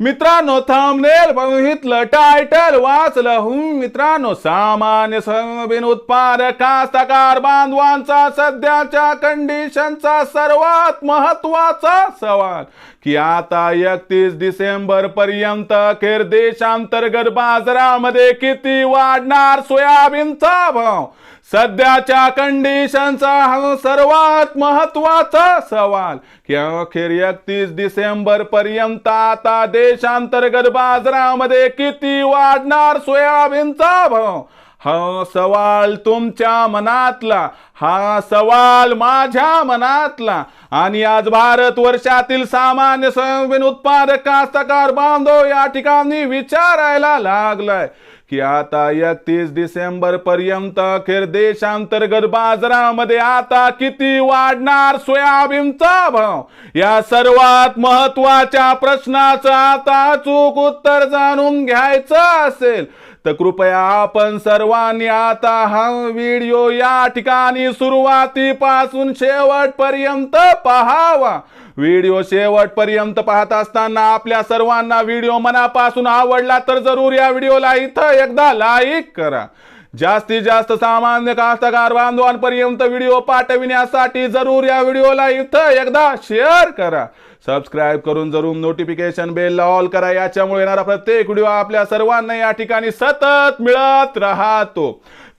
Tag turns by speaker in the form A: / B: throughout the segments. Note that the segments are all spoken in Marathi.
A: मित्रांनो थांबनेल बघितलं टायटल वाचलं हुं. मित्रांनो सामान्य सोयाबीन उत्पादक कास्तकार बांधवांचा सध्याच्या कंडिशनचा सर्वात महत्त्वाचा सवाल की आता एकतीस डिसेंबर पर्यंत अखेर देशांतर्गत बाजारामध्ये किती वाढणार सोयाबीनचा भाव? सध्याच्या कंडिशनचा हा सर्वात महत्त्वाचा सवाल की अखेर एकतीस डिसेंबर पर्यंत आता देशांतर्गत बाजारामध्ये किती वाढणार सोयाबीनचा भाव? हा सवाल तुमच्या मनातला हा सवाल माझ्या मनातला. आणि आज भारत वर्षातील सामान्य सोयाबीन उत्पादक कास्तकार बांधव या ठिकाणी विचारायला लागलाय की आता एकतीस डिसेंबर पर्यंत अखेर देशांतर्गत बाजारामध्ये आता किती वाढणार सोयाबीनचा भाव? या सर्वात महत्त्वाच्या प्रश्नाचं आता चूक उत्तर जाणून घ्यायचं असेल. तर कृपया आपण सर्वांनी आता हा व्हिडिओ या ठिकाणी सुरुवातीपासून शेवटपर्यंत पहावा. व्हिडिओ शेवटपर्यंत पाहत असताना आपल्या सर्वांना व्हिडिओ मनापासून आवडला तर जरूर या व्हिडिओला इथं एकदा लाईक करा. जास्तीत जास्त सामान्य कास्तकार बांधवांपर्यंत व्हिडिओ पाठविण्यासाठी जरूर या व्हिडिओला इथं एकदा शेअर करा. सबस्क्राईब करून जरूर नोटिफिकेशन बेल ऑल करा. याच्यामुळे येणारा प्रत्येक व्हिडिओ आपल्या सर्वांना या ठिकाणी सतत मिळत राहतो.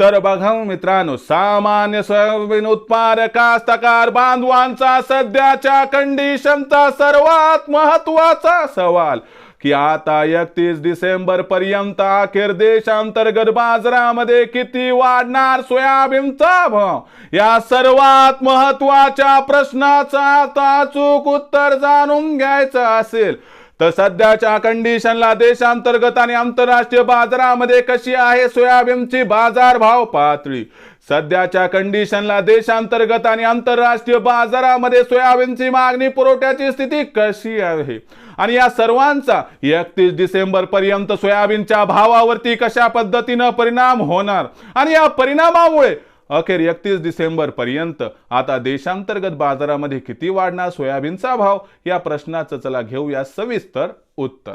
A: तर बघा मित्रांनो सामान्य सोयाबीन उत्पादक कास्तकार बांधवांचा सध्याच्या कंडिशनचा सर्वात महत्त्वाचा सवाल. की आता एकतीस डिसेंबर पर्यंत अखेर देशांतर्गत बाजारामध्ये किती वाढणार सोयाबीनचा भाव? या सर्वात महत्त्वाच्या प्रश्नाचा आता अचूक उत्तर जाणून घ्यायचं असेल. तर सध्याच्या कंडिशनला देशांतर्गत आणि आंतरराष्ट्रीय बाजारामध्ये कशी आहे सोयाबीनची बाजारभाव पातळी? सध्याच्या कंडिशनला देशांतर्गत आणि आंतरराष्ट्रीय बाजारामध्ये सोयाबीनची मागणी पुरवठ्याची स्थिती कशी आहे? आणि या सर्वांचा एकतीस डिसेंबर पर्यंत सोयाबीनच्या भावावरती कशा पद्धतीनं परिणाम होणार? आणि या परिणामामुळे अखेर एकतीस डिसेंबर पर्यंत आता देशांतर्गत बाजारामध्ये किती वाढणार सोयाबीनचा भाव? या प्रश्नाचं चला घेऊया सविस्तर उत्तर.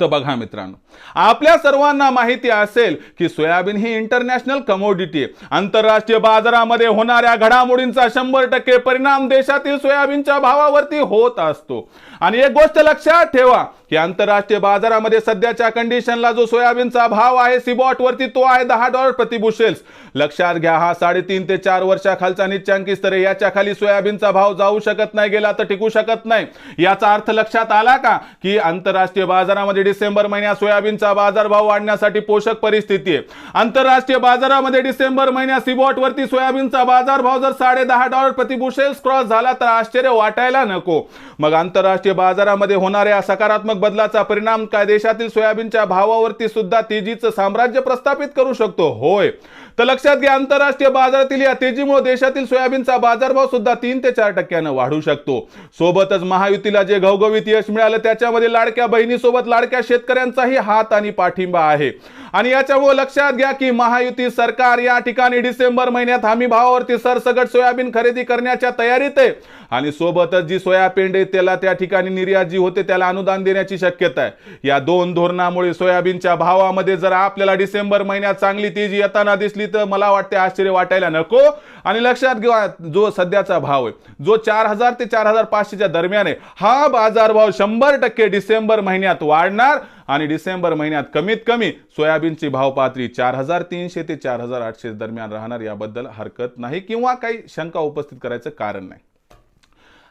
A: तर बघा मित्रांनो आपल्या सर्वांना माहिती असेल की सोयाबीन ही इंटरनॅशनल कमोडिटी आहे. आंतरराष्ट्रीय बाजारामध्ये होणाऱ्या घडामोडींचा शंभर टक्के परिणाम देशातील सोयाबीनच्या भावावरती होत असतो. आणि एक गोष्ट लक्षात ठेवा की आंतरराष्ट्रीय बाजारामध्ये सध्याच्या कंडिशनला जो सोयाबीनचा भाव आहे सिबॉट वरती तो आहे दहा डॉलर प्रति बुशेल्स लक्षात घ्या हा साडेतीन ते चार वर्षाखालचा निच्चांकी स्तर आहे याच्या खाली सोयाबीनचा भाव जाऊ शकत नाही गेला तर टिकू शकत नाही. याचा अर्थ लक्षात आला का? की आंतरराष्ट्रीय बाजारामध्ये डिसेंबर महिन्यात सोयाबीनचा बाजारभाव वाढण्यासाठी पोषक परिस्थिती आहे. आंतरराष्ट्रीय बाजारामध्ये डिसेंबर महिन्यात सिबॉट वरती सोयाबीनचा बाजारभाव जर साडे दहा डॉलर प्रति बुशेल्स क्रॉस झाला तर आश्चर्य वाटायला नको. मग आंतरराष्ट्रीय बाजारामध्ये होणाऱ्या सकारात्मक बदलाचा परिणाम काय देशातील सोयाबीनच्या भावावरती सुद्धा तेजीचं साम्राज्य प्रस्थापित करू शकतो. होय. तर लक्षात घ्या आंतरराष्ट्रीय बाजारातील या तेजीमुळे देशातील सोयाबीनचा बाजारभाव सुद्धा तीन ते चार टक्क्यानं वाढू शकतो. सोबतच महायुतीला जे घवघवीत यश मिळालं त्याच्यामध्ये लाडक्या बहिणीसोबत लाडक्या शेतकऱ्यांचाही हात आणि पाठिंबा आहे. आणि याच्यामुळे लक्षात घ्या की महायुती सरकार या ठिकाणी डिसेंबर महिन्यात हमी भावावरती सरसगट सोयाबीन खरेदी करण्याच्या तयारीत आहे. आणि सोबतच जी सोयाबीन आहे त्याला त्या ठिकाणी निर्यात जी होते त्याला अनुदान देण्याची शक्यता आहे. या दोन धोरणामुळे सोयाबीनच्या भावामध्ये जर आपल्याला डिसेंबर महिन्यात चांगली तेजी येताना दिसली तर मला वाटते आश्चर्य वाटायला नको. आणि लक्षात घ्या जो सध्याचा भाव आहे जो चार हजार ते चार हजार पाचशेच्या दरम्यान आहे हा बाजारभाव शंभर टक्के डिसेंबर महिन्यात वाढणार आणि डिसेंबर महिन्यात कमीत कमी सोयाबीनची भाव पातळी चार हजार तीनशे ते चार हजार आठशे दरम्यान राहणार याबद्दल हरकत नाही किंवा काही शंका उपस्थित करायचं कारण नाही.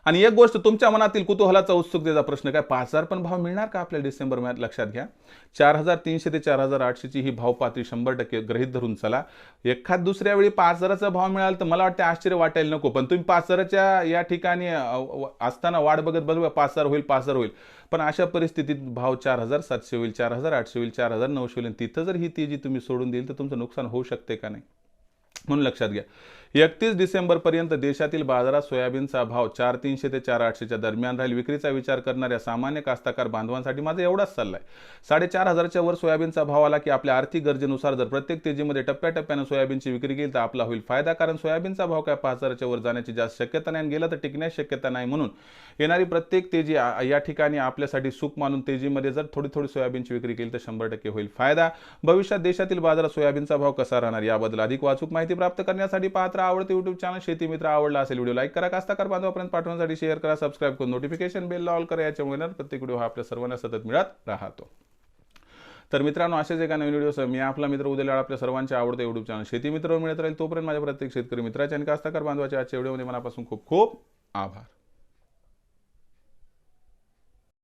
A: आणि एक गोष्ट तुमच्या मनातील कुतूहलाचा उत्सुकतेचा प्रश्न काय? पाच हजार पण भाव मिळणार का आपल्या डिसेंबर महिन्यात? लक्षात घ्या. चार हजार तीनशे ते चार हजार आठशेची ही भाव पातळी शंभर टक्के गृहित धरून चला. एखाद दुसऱ्या वेळी पाच हजाराचा भाव मिळाला तर मला वाटतं आश्चर्य वाटायला नको. पण तुम्ही पाच हजाराच्या या ठिकाणी असताना वाढ बघत बघा पाच हजार होईल पाच हजार होईल. पण अशा परिस्थितीत भाव चार हजार सातशे होईल चार हजार आठशे होईल चार हजार नऊशे होईल. तिथं जर ही तेजी तुम्ही सोडून देईल तर तुमचं नुकसान होऊ शकते का नाही? म्हणून लक्षात घ्या. एकतीस डिसेंबरपर्यंत देशातील बाजारात सोयाबीनचा भाव चार तीनशे ते चार आठशेच्या दरम्यान राहील. विक्रीचा विचार करणाऱ्या सामान्य कास्तकार बांधवांसाठी माझा एवढाच सल्ला आहे. साडेचार हजारच्या वर सोयाबीनचा भाव आला की आपल्या आर्थिक गरजेनुसार जर प्रत्येक तेजीमध्ये टप्प्याटप्प्यानं सोयाबीनची विक्री केली तर आपला होईल फायदा. कारण सोयाबीनचा भाव काय? पाच हजाराच्या वर जाण्याची जास्त शक्यता नाही आणि गेला तर टिकण्याची शक्यता नाही म्हणून येणारी प्रत्येक तेजी या ठिकाणी आपल्यासाठी सुख मानून तेजीमध्ये जर थोडी थोडी सोयाबीनची विक्री केली तर शंभर टक्के होईल फायदा. भविष्यात देशातील बाजारात सोयाबीनचा भाव कसा राहणार याबद्दल अधिक वाचूक माहिती प्राप्त करण्यासाठी पात्र आवडते युट्यूब चॅनल शेती मित्र आवडला असेल व्हिडिओ लाईक करा. कास्ताकार बांधवापर्यंत पाठवण्यासाठी शेअर करा सबस्क्राईब करून नोटिफिकेशन बेल ऑल करा. याच्यामुळे ना प्रत्येक व्हिडिओ हा आपल्या सर्वांना सतत मिळत राहतो. तर मित्रांनो असेच एका नवीन व्हिडिओ मी आपला मित्र उद्या आपल्या सर्वांचे आवडते युट्यूब चॅनल शेती मित्र मिळत राहील तोपर्यंत माझ्या प्रत्येक शेतकरी मित्राच्या आणि कास्ताकार बांधवाच्या आजच्या व्हिडिओमध्ये मनापासून खूप खूप आभार.